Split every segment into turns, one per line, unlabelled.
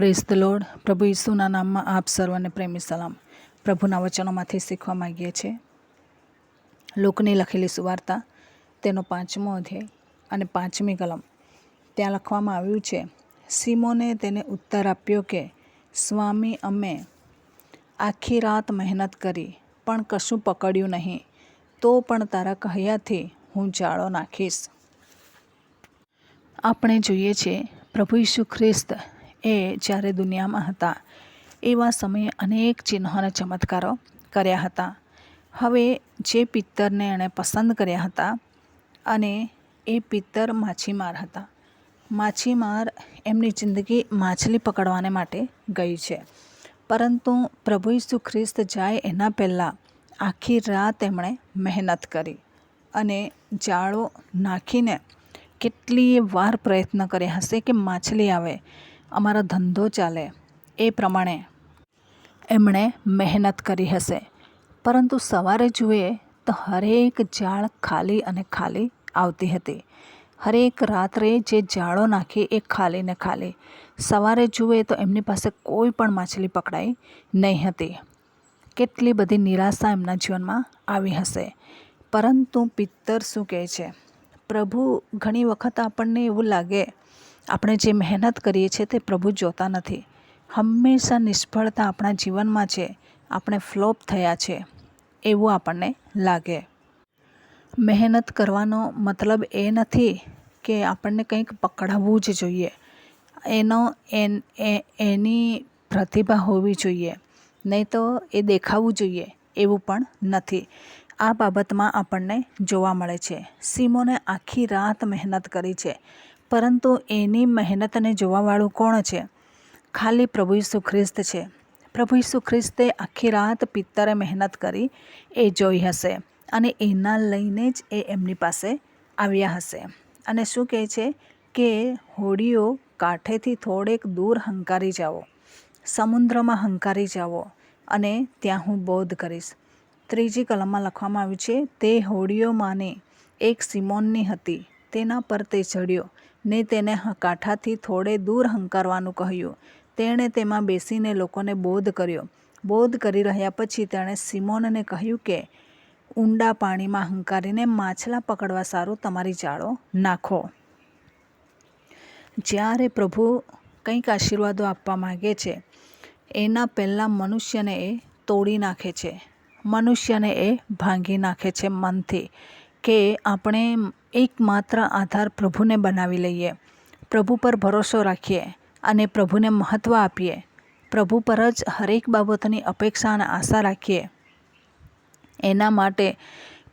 Press the lord પ્રભુ ઈસુના નામમાં આપ સર્વને પ્રેમી સલામ. પ્રભુના વચનોમાંથી શીખવા માગીએ છીએ. લોકની લખેલી સુવાર્તા, તેનો પાંચમો અધ્યાય અને પાંચમી કલમ. ત્યાં લખવામાં આવ્યું છે, સિમોને તેને ઉત્તર આપ્યો કે, સ્વામી, અમે આખી રાત મહેનત કરી, પણ કશું પકડ્યું નહીં. તો પણ તારા કહ્યાથી હું જાળો નાખીશ. આપણે જોઈએ છીએ, પ્રભુ ઈસુ ખ્રિસ્ત એ જ્યારે દુનિયામાં હતા, એવા સમયે અનેક ચિહ્નો અને ચમત્કારો કર્યા હતા. હવે જે પિત્તરને એણે પસંદ કર્યા હતા અને એ પિત્તર માછીમાર હતા. માછીમાર એમની જિંદગી માછલી પકડવાને માટે ગઈ છે. પરંતુ પ્રભુ ઈસુ ખ્રિસ્ત જાય એના પહેલાં આખી રાત એમણે મહેનત કરી અને જાળો નાખીને કેટલીય વાર પ્રયત્ન કર્યા હશે કે માછલી આવે. અમારો ધંધો ચાલે, એ પ્રમાણે એમણે મહેનત કરી હશે. પરંતુ સવારે જુએ તો હરેક જાળ ખાલી અને ખાલી આવતી હતી. હરેક રાત્રે જે જાળો નાખી એ ખાલી ને ખાલી. સવારે જુએ તો એમની પાસે કોઈ પણ માછલી પકડાઈ નહીં હતી. કેટલી બધી નિરાશા એમના જીવનમાં આવી હશે. પરંતુ પિત્તર શું કહે છે? પ્રભુ, ઘણી વખત આપણને એવું લાગે આપણે જે મહેનત કરીએ છીએ તે પ્રભુ જોતા નથી. હંમેશા નિષ્ફળતા આપણા જીવનમાં છે. આપણે ફ્લોપ થયા છે. એવું આપણને લાગે. મહેનત કરવાનો મતલબ એ નથી કે આપણને કંઈક પકડાવવું જ જોઈએ. એનો એન એની પ્રતિભા હોવી જોઈએ. નહીં તો એ દેખાવું જોઈએ. એવું પણ નથી. આ બાબતમાં આપણને જોવા મળે છે. સિમોને આખી રાત મહેનત કરી છે. પરંતુ એની મહેનતને જોવાવાળું કોણ છે? ખાલી પ્રભુ ઈસુ ખ્રિસ્ત છે. પ્રભુ ઈસુ ખ્રિસ્તે આખી રાત પિત્તરે મહેનત કરી એ જોઈ હશે અને એના લઈને જ એ એમની પાસે આવ્યા હશે. અને શું કહે છે કે, હોડીઓ કાંઠેથી થોડેક દૂર હંકારી જાઓ, સમુદ્રમાં હંકારી જાઓ અને ત્યાં હું બોધ કરીશ. ત્રીજી કલમમાં લખવામાં આવ્યું છે, તે હોડીઓમાંની એક સિમોનની હતી, તેના પર તે ચડ્યો ને તેને કાંઠાથી થોડે દૂર હંકારવાનું કહ્યું. તેણે તેમાં બેસીને લોકોને બોધ કર્યો. બોધ કરી રહ્યા પછી તેણે સિમોનને કહ્યું કે, ઊંડા પાણીમાં હંકારીને માછલા પકડવા સારું તમારી જાળો નાખો. જ્યારે પ્રભુ કંઈક આશીર્વાદો આપવા માગે છે, એના પહેલાં મનુષ્યને એ તોડી નાખે છે. મનુષ્યને એ ભાંગી નાખે છે મનથી. કે આપણે એકમાત્ર આધાર પ્રભુને બનાવી લઈએ. પ્રભુ પર ભરોસો રાખીએ અને પ્રભુને મહત્ત્વ આપીએ. પ્રભુ પર જ હરેક બાબતની અપેક્ષા અને આશા રાખીએ. એના માટે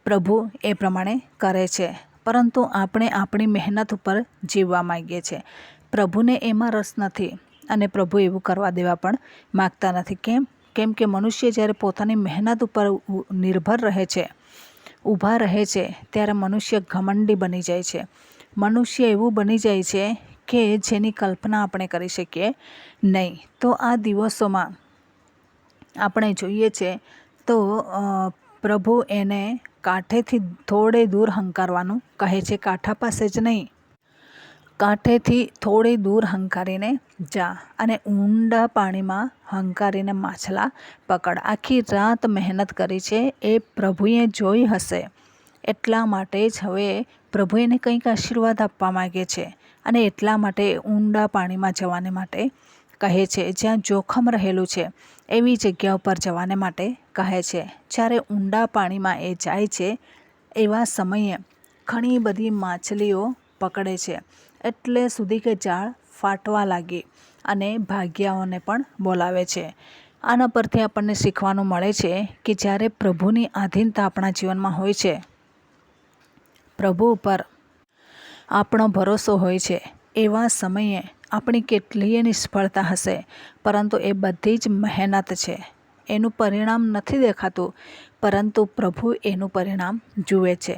પ્રભુ એ પ્રમાણે કરે છે. પરંતુ આપણે આપણી મહેનત ઉપર જીવવા માગીએ છીએ. પ્રભુને એમાં રસ નથી અને પ્રભુ એવું કરવા દેવા પણ માગતા નથી. કેમ? કેમ કે મનુષ્ય જ્યારે પોતાની મહેનત ઉપર નિર્ભર રહે છે ઊભા રહે છે, ત્યારે મનુષ્ય ઘમંડી બની જાય છે. મનુષ્ય એવું બની જાય છે કે જેની કલ્પના આપણે કરી શકીએ નહીં. તો આ દિવસોમાં આપણે જોઈએ છે, તો પ્રભુ એને કાંઠેથી થોડે દૂર હંકારવાનું કહે છે. કાંઠા પાસે જ નહીં. કાંઠેથી થોડી દૂર હંકારીને જા અને ઊંડા પાણીમાં હંકારીને માછલા પકડ. આખી રાત મહેનત કરી છે. એ પ્રભુએ જોઈ હશે. એટલા માટે જ હવે પ્રભુ એને કંઈક આશીર્વાદ આપવા માગે છે અને એટલા માટે ઊંડા પાણીમાં જવાને માટે કહે છે. જ્યાં જોખમ રહેલું છે, એવી જગ્યા ઉપર જવાને માટે કહે છે. જ્યારે ઊંડા પાણીમાં એ જાય છે, એવા સમયે ઘણી બધી માછલીઓ પકડે છે. એટલે સુધી કે ઝાડ ફાટવા લાગી અને ભાગ્યાઓને પણ બોલાવે છે. આના પરથી આપણને શીખવાનું મળે છે કે જ્યારે પ્રભુની આધીનતા આપણા જીવનમાં હોય છે, પ્રભુ ઉપર આપણો ભરોસો હોય છે, એવા સમયે આપણી કેટલીય નિષ્ફળતા હશે, પરંતુ એ બધી જ મહેનત છે. એનું પરિણામ નથી દેખાતું, પરંતુ પ્રભુ એનું પરિણામ જુએ છે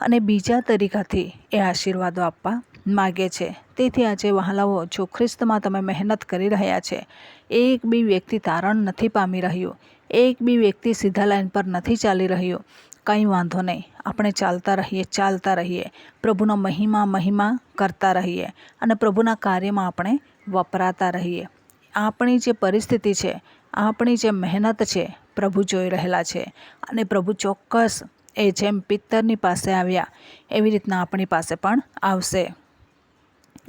અને બીજા તરીકાથી એ આશીર્વાદો આપવા માગે છે. તેથી આજે વહાલાઓ જો ખ્રિસ્તમાં તમે મહેનત કરી રહ્યા છે, એક બી વ્યક્તિ તારણ નથી પામી રહ્યું, એક બી વ્યક્તિ સીધા લાઈન પર નથી ચાલી રહ્યું, કંઈ વાંધો નહીં, આપણે ચાલતા રહીએ ચાલતા રહીએ, પ્રભુનો મહિમા મહિમા કરતા રહીએ અને પ્રભુના કાર્યમાં આપણે વપરાતા રહીએ. આપણી જે પરિસ્થિતિ છે, આપણી જે મહેનત છે, પ્રભુ જોઈ રહેલા છે અને પ્રભુ ચોક્કસ એ જેમ પિત્તરની પાસે આવ્યા, એવી રીતના આપણી પાસે પણ આવશે.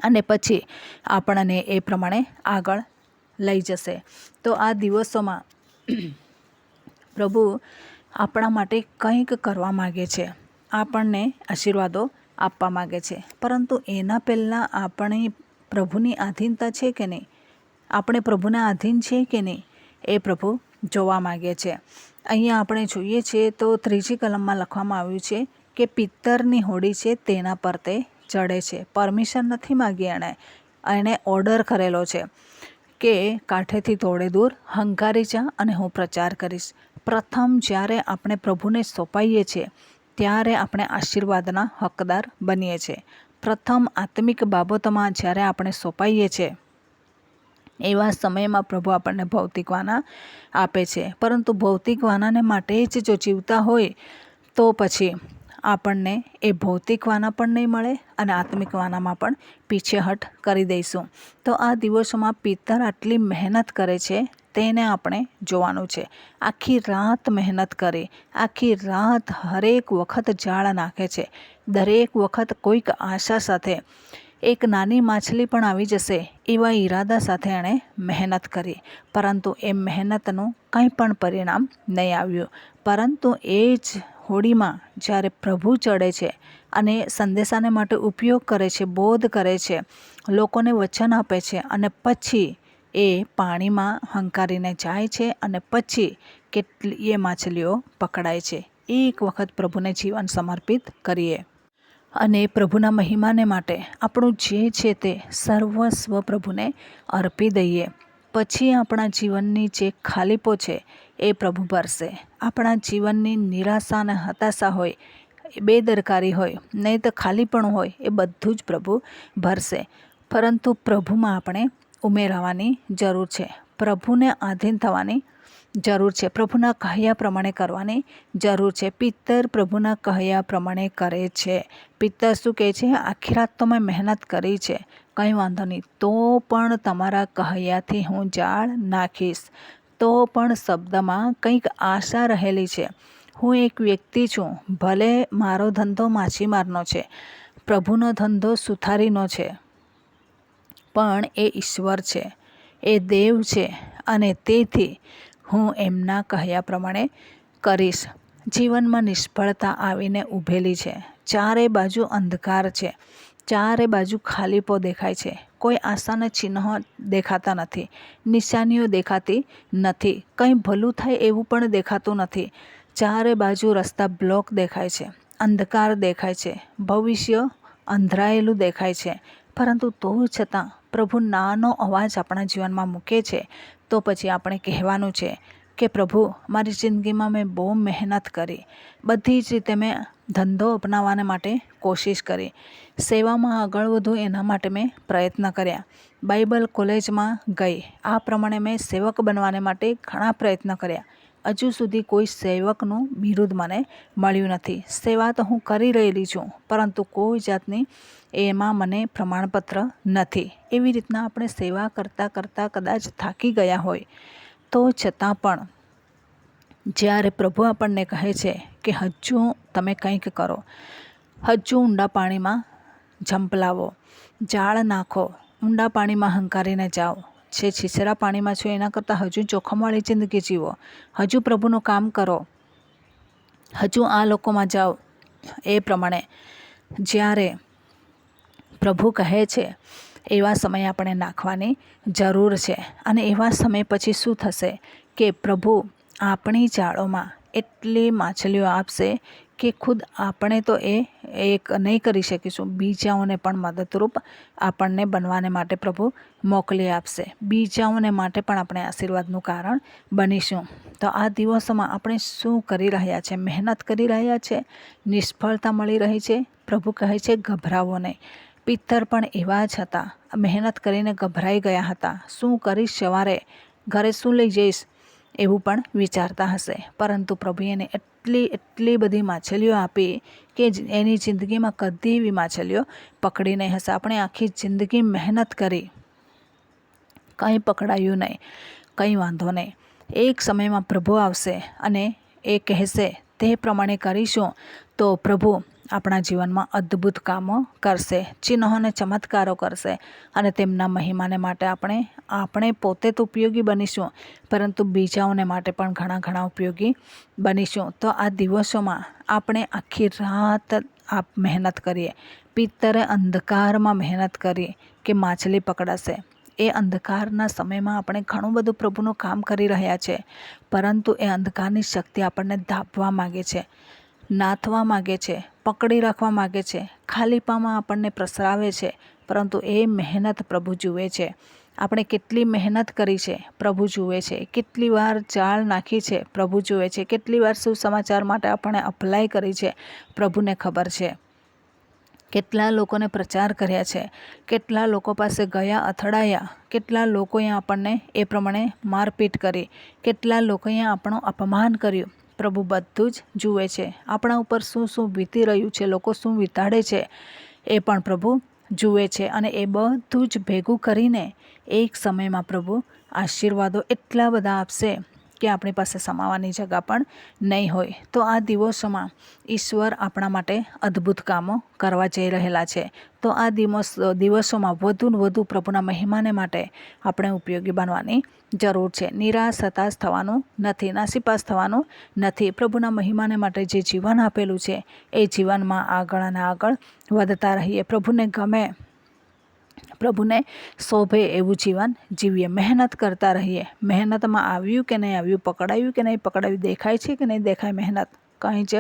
અને પછી આપણને એ પ્રમાણે આગળ લઈ જશે. તો આ દિવસોમાં પ્રભુ આપણા માટે કંઈક કરવા માગે છે. આપણને આશીર્વાદો આપવા માગે છે. પરંતુ એના પહેલાં આપણે પ્રભુની આધીનતા છે કે નહીં? આપણે પ્રભુના આધીન છે કે નહીં? એ પ્રભુ જોવા માગે છે. અહીંયા આપણે જોઈએ છીએ તો ત્રીજી કલમમાં લખવામાં આવ્યું છે કે પિત્તરની હોડી છે તેના પર તે ચડે છે. પરમિશન નથી માગી એણે. એણે ઓર્ડર કરેલો છે કે કાંઠેથી થોડે દૂર હંકારી જા અને હું પ્રચાર કરીશ. પ્રથમ જ્યારે આપણે પ્રભુને સોંપાઈએ છીએ, ત્યારે આપણે આશીર્વાદના હકદાર બનીએ છીએ. પ્રથમ આત્મિક બાબતોમાં જ્યારે આપણે સોંપાઈએ છીએ, એવા સમયમાં પ્રભુ આપણને ભૌતિક વાના આપે છે. પરંતુ ભૌતિક વાનાને માટે જ જો જીવતા હોય, તો પછી આપણને એ ભૌતિક વાના પણ નહીં મળે અને આત્મિક વાનામાં પણ પીછેહટ કરી દઈશું. તો આ દિવસોમાં પિત્તર આટલી મહેનત કરે છે, તેને આપણે જોવાનું છે. આખી રાત મહેનત કરી, આખી રાત હરેક વખત જાળ નાખે છે. દરેક વખત કોઈક આશા સાથે. એક નાની માછલી પણ આવી જશે, એવા ઈરાદા સાથે એણે મહેનત કરી. પરંતુ એ મહેનતનું કંઈ પણ પરિણામ નહીં આવ્યું. પરંતુ એ જ હોડીમાં જ્યારે પ્રભુ ચડે છે અને સંદેશાને માટે ઉપયોગ કરે છે, બોધ કરે છે, લોકોને વચન આપે છે અને પછી એ પાણીમાં હંકારીને જાય છે અને પછી કેટલી માછલીઓ પકડાય છે. એક વખત પ્રભુને જીવન સમર્પિત કરીએ. અને પ્રભુના મહિમાને માટે આપણું જે છે તે સર્વસ્વ પ્રભુને અર્પી દઈએ. પછી આપણા જીવનની જે ખાલીપો છે એ પ્રભુ ભરશે આપણા જીવનની નિરાશા અને હતાશા હોય બેદરકારી હોય, નહીં તો ખાલીપણું હોય, એ બધું જ પ્રભુ ભરશે પરંતુ પ્રભુમાં આપણે ઉમેરાવાની જરૂર છે. પ્રભુને આધીન થવાની જરૂર છે. પ્રભુના કહ્યા પ્રમાણે કરવાની જરૂર છે. પિત્તર પ્રભુના કહ્યા પ્રમાણે કરે છે. પિત્તર શું કહે છે? આખી રાત તો મેં મહેનત કરી છે. કંઈ વાંધો નહીં. તો પણ તમારા કહ્યાથી હું જાળ નાખીશ. તો પણ શબ્દમાં કંઈક આશા રહેલી છે. હું એક વ્યક્તિ છું. ભલે મારો ધંધો માછીમારનો છે. પ્રભુનો ધંધો સુથારીનો છે. પણ એ ઈશ્વર છે. એ દેવ છે અને તેથી હું એમના કહ્યા પ્રમાણે કરીશ. જીવનમાં નિષ્ફળતા આવીને ઊભેલી છે. ચારે બાજુ અંધકાર છે. ચારે બાજુ ખાલીપો દેખાય છે. કોઈ આશાના ચિહ્નો દેખાતા નથી. નિશાનીઓ દેખાતી નથી. કંઈ ભલું થાય એવું પણ દેખાતું નથી. ચારે બાજુ રસ્તા બ્લોક દેખાય છે. અંધકાર દેખાય છે. ભવિષ્ય અંધરાયેલું દેખાય છે. પરંતુ તો છતાં પ્રભુ નાનો અવાજ આપણા જીવનમાં મૂકે છે. તો પછી આપણે કહેવાનું છે કે પ્રભુ, મારી જિંદગીમાં મેં બહુ મહેનત કરી. બધી જ રીતે મેં ધંધો અપનાવવાને માટે કોશિશ કરી. સેવામાં આગળ વધું એના માટે મેં પ્રયત્ન કર્યા. બાઇબલ કોલેજમાં ગઈ. આ પ્રમાણે મેં સેવક બનવાને માટે ઘણા પ્રયત્ન કર્યા. હજુ સુધી કોઈ સેવકનું બિરુદ મને મળ્યું નથી. સેવા તો હું કરી રહેલી છું, પરંતુ કોઈ જાતની એમાં મને પ્રમાણપત્ર નથી. એવી રીતના આપણે સેવા કરતાં કરતાં કદાચ થાકી ગયા હોય. તો છતાં પણ, જ્યારે પ્રભુ આપણને કહે છે કે હજુ તમે કંઈક કરો હજુ ઊંડા પાણીમાં ઝંપલાવો, જાળ નાખો, ઊંડા પાણીમાં હંકારીને જાઓ, જે છીછરા પાણીમાં છો એના કરતાં હજુ જોખમવાળી જિંદગી જીવો, હજુ પ્રભુનું કામ કરો, હજુ આ લોકોમાં જાઓ. એ પ્રમાણે જ્યારે પ્રભુ કહે છે એવા સમયે આપણે નાખવાની જરૂર છે. અને એવા સમય પછી શું થશે કે પ્રભુ આપણી જાળોમાં એટલી માછલીઓ આપશે કે ખુદ આપણે તો એ એક નહીં કરી શકીશું. બીજાઓને પણ મદદરૂપ આપણને બનવાને માટે પ્રભુ મોકલી આપશે. બીજાઓને માટે પણ આપણે આશીર્વાદનું કારણ બનીશું. તો આ દિવસોમાં આપણે શું કરી રહ્યા છે? મહેનત કરી રહ્યા છે? નિષ્ફળતા મળી રહી છે? પ્રભુ કહે છે, ગભરાવો નહીં. પિત્તર પણ એવા જ હતા. મહેનત કરીને ગભરાઈ ગયા હતા. શું કરીશ સવારે? ઘરે શું લઈ જઈશ? એવું પણ વિચારતા હશે. પરંતુ પ્રભુએ એને એટલી એટલી બધી માછલીઓ આપી કે એની જિંદગીમાં કદી એવી માછલીઓ પકડી નહીં હશે. આપણે આખી જિંદગી મહેનત કરી. કંઈ પકડાયું નહીં. કંઈ વાંધો નહીં. એક સમયમાં પ્રભુ આવશે અને એ કહેશે, તે પ્રમાણે કરીશું. તો પ્રભુ આપણા જીવનમાં અદ્ભુત કામો કરશે, ચિહ્નોને ચમત્કારો કરશે અને તેમના મહિમાને માટે આપણે આપણે પોતે તો ઉપયોગી બનીશું, પરંતુ બીજાઓને માટે પણ ઘણા ઘણા ઉપયોગી બનીશું. તો આ દિવસોમાં આપણે આખી રાત આપ મહેનત કરીએ, પિત્તરે અંધકારમાં મહેનત કરીએ કે માછલી પકડાશે. એ અંધકારના સમયમાં આપણે ઘણું બધું પ્રભુનું કામ કરી રહ્યા છે, પરંતુ એ અંધકારની શક્તિ આપણને ધાપવા માગે છે, નાથવા માગે છે પકડી રાખવા માગે છે. ખાલીપામાં આપણને પ્રસરાવે છે, પરંતુ એ મહેનત પ્રભુ જુએ છે. આપણે કેટલી મહેનત કરી છે, પ્રભુ જુએ છે. કેટલી વાર ચાળ નાખી છે, પ્રભુ જુએ છે. કેટલી વાર સુસમાચાર માટે આપણે અપ્લાય કરી છે, પ્રભુને ખબર છે. કેટલા લોકોને પ્રચાર કર્યા છે, કેટલા લોકો પાસે ગયા અથડાયા, કેટલા લોકોએ આપણને એ પ્રમાણે મારપીટ કરી, કેટલા લોકોએ આપણું અપમાન કર્યું પ્રભુ બધું જ જુએ છે. આપણા ઉપર શું શું વીતી રહ્યું છે, લોકો શું વિતાડે છે, એ પણ પ્રભુ જુએ છે અને એ બધું જ ભેગું કરીને એક સમયમાં પ્રભુ આશીર્વાદો એટલા બધા આપશે. કે આપણી પાસે સમાવાની જગા પણ નહીં હોય. તો આ દિવસોમાં ઈશ્વર આપણા માટે અદ્ભુત કામો કરવા જઈ રહેલા છે. તો આ દિવસ, દિવસોમાં વધુ ને વધુ પ્રભુના મહિમાને માટે આપણે ઉપયોગી બનવાની જરૂર છે. નિરાશ, હતાશ થવાનું નથી, નાસીપાસ થવાનું નથી. પ્રભુના મહિમાને માટે જે જીવન આપેલું છે, એ જીવનમાં આગળ અને આગળ વધતા રહીએ. પ્રભુને ગમે પ્રભુને શોભે એવું જીવન જીવીએ. મહેનત કરતા રહીએ. મહેનતમાં આવ્યું કે નહીં આવ્યું, પકડાયું કે નહીં, પકડાયું, દેખાય છે કે નહીં દેખાય મહેનત? કંઈ જ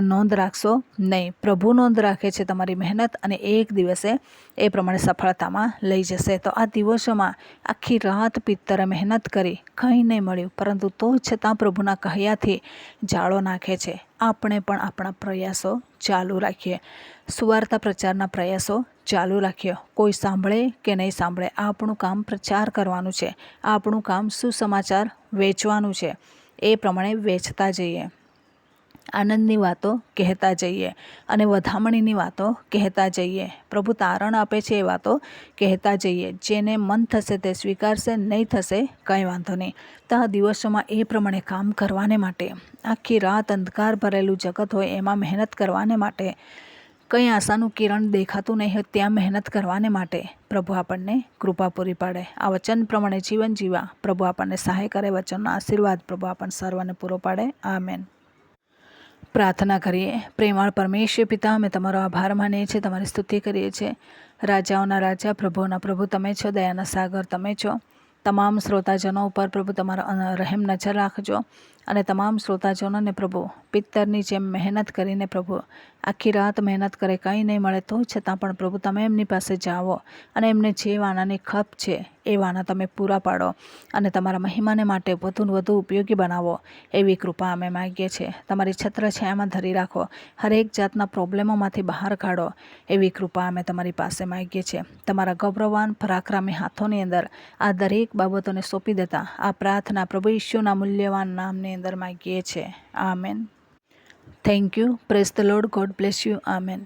નોંધ રાખશો? નહીં. પ્રભુ નોંધ રાખે છે તમારી મહેનત અને એક દિવસે એ પ્રમાણે સફળતામાં લઈ જશે. તો આ દિવસોમાં આખી રાત પિત્તરે મહેનત કરી, કંઈ નહીં મળ્યું. પરંતુ તો છતાં પ્રભુના કહ્યાથી જાળો નાખે છે. આપણે પણ આપણા પ્રયાસો ચાલુ રાખીએ. સુવાર્તા પ્રચારના પ્રયાસો ચાલુ રાખીએ. કોઈ સાંભળે કે નહીં સાંભળે, આપણું કામ પ્રચાર કરવાનું છે. આપણું કામ સુસમાચાર વેચવાનું છે. એ પ્રમાણે વેચતા જઈએ. આનંદની વાતો કહેતા જઈએ અને વધામણીની વાતો કહેતા જઈએ. પ્રભુ તારણ આપે છે એ વાતો કહેતા જઈએ. જેને મન થશે તે સ્વીકારશે, નહીં થશે કંઈ વાંધો નહીં. તો આ દિવસોમાં એ પ્રમાણે કામ કરવાને માટે, આખી રાત અંધકાર ભરેલું જગત હોય એમાં મહેનત કરવાને માટે, કંઈ આશાનું કિરણ દેખાતું નહીં હોય ત્યાં મહેનત કરવાને માટે પ્રભુ આપણને કૃપા પૂરી પાડે. આ વચન પ્રમાણે જીવન જીવા પ્રભુ આપણને સહાય કરે, વચનનો આશીર્વાદ પ્રભુ આપણને સર્વને પૂરો પાડે. આમેન. પ્રાર્થના કરીએ. પ્રેમાળ પરમેશ્વર પિતા, અમે તમારો આભાર માનીએ છીએ, તમારી સ્તુતિ કરીએ છીએ. રાજાઓના રાજા, પ્રભુના પ્રભુ, તમે છો, દયાના સાગર, તમે છો. તમામ શ્રોતાજનો ઉપર પ્રભુ તમારો રહેમ નજર રાખજો. અને તમામ શ્રોતાજનોને પ્રભુ, પિત્તરની જેમ મહેનત કરીને પ્રભુ, આખી રાત મહેનત કરે, કંઈ નહીં મળે તો છતાં પણ પ્રભુ તમે એમની પાસે જાઓ અને એમને જે વાનાની ખપ છે એ વાના તમે પૂરા પાડો અને તમારા મહિમાને માટે વધુ વધુ ઉપયોગી બનાવો એવી કૃપા અમે માગીએ છીએ. તમારી છત્ર છાયામાં ધરી રાખો, હરેક જાતના પ્રોબ્લેમોમાંથી બહાર કાઢો એવી કૃપા અમે તમારી પાસે માગીએ છીએ. તમારા ગૌરવાન, પરાક્રમી હાથોની અંદર આ દરેક બાબતોને સોંપી દેતા આ પ્રાર્થના પ્રભુ ઈશ્યુના મૂલ્યવાન નામની અંદર માગીએ છીએ amen. Thank you praise the Lord God bless you amen.